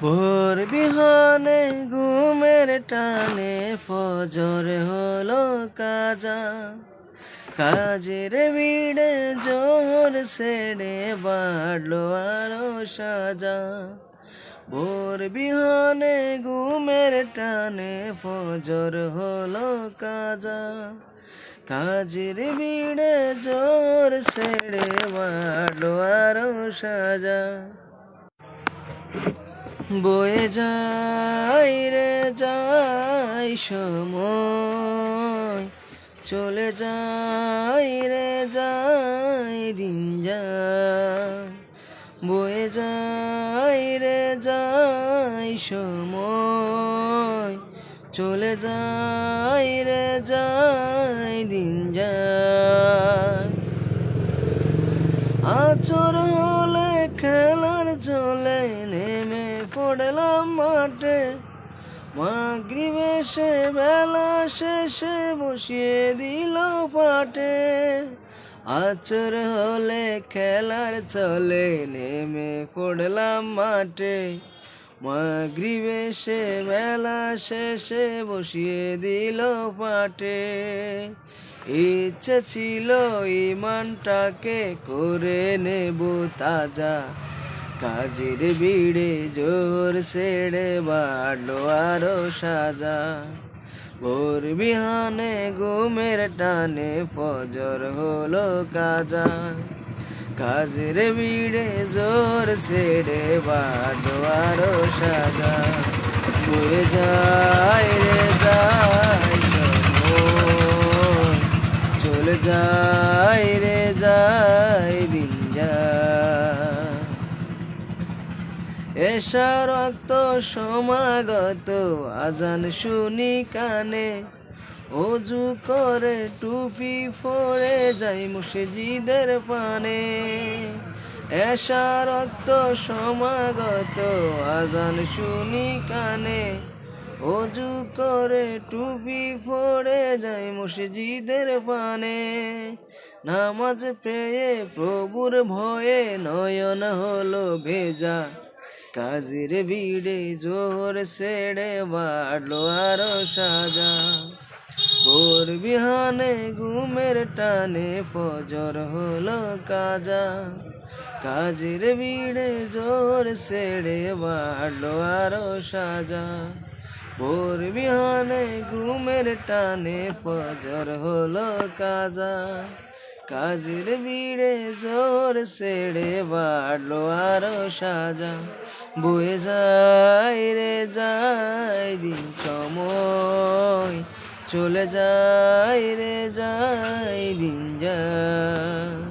ভোর বিহানে ঘুমের টানে ফজর হলো কাজা। কাজের ভিড়ে জোর সেড়ে বাড়লো আরও সাজা। ভোর বিহানে ঘুমের টানে ফজর হলো কাজা। কাজের ভিড়ে জোর সেড়ে বাড়লো আরও সাজা। বয়ে যাই রে, যাই সময়। চলে যাই রে, যাই দিন যায় বয়ে যাই রে, যাই সময়। চলে যাই রে, যাই দিন যায় আচর হলে খেলার চলে নেমে পড়লাম মাঠে। মাগরিবে সে বেলা শেষে বসিয়ে দিল পাটে। আচর হলে খেলার চলে নেমে পড়লাম মাঠে। মাগরিবে সে বেলা শেষে বসিয়ে দিল পাটে। ইচ্ছে ছিল ইমানটাকে করে নেব তাজা কাজের ভিড়ে জোর সেড়ে বাড়লো আরও সাজা। ভোর বিহানে ঘুমের টানে ফজর হলো কাজা। কাজের ভিড়ে জোর সেড়ে বাড়লো আরও সাজা। বয়ে যায় রে সময় চলে যায় রে যায় দিন যায়। এসা রক্ত সমাগত, আজান শুনি কানে। অজু করে টুপি পরে যাই মুসজিদের পানে। এসা রক্ত সমাগত, আজান শুনি কানে। অজু করে টুপি পরে যাই মসজিদের পানে। নামাজ পেয়ে প্রভুর ভয়ে নয়ন হলো ভেজা। কাজের ভিড়ে জোর সেড়ে বাড়লো আরও সাজা। ভোর বিহানে ঘুমের টানে ফজর হলো কাজা। কাজের ভিড়ে জোর সেড়ে বাড়লো আরও সাজা। ভোর বিহানে ঘুমের টানে ফজর হলো কাজা। কাজের ভিড়ে জোর সেড়ে বাড়লো আরও সাজা। বয়ে যায় রে যাই দিন সময়। চলে যায় রে যাই দিন যায়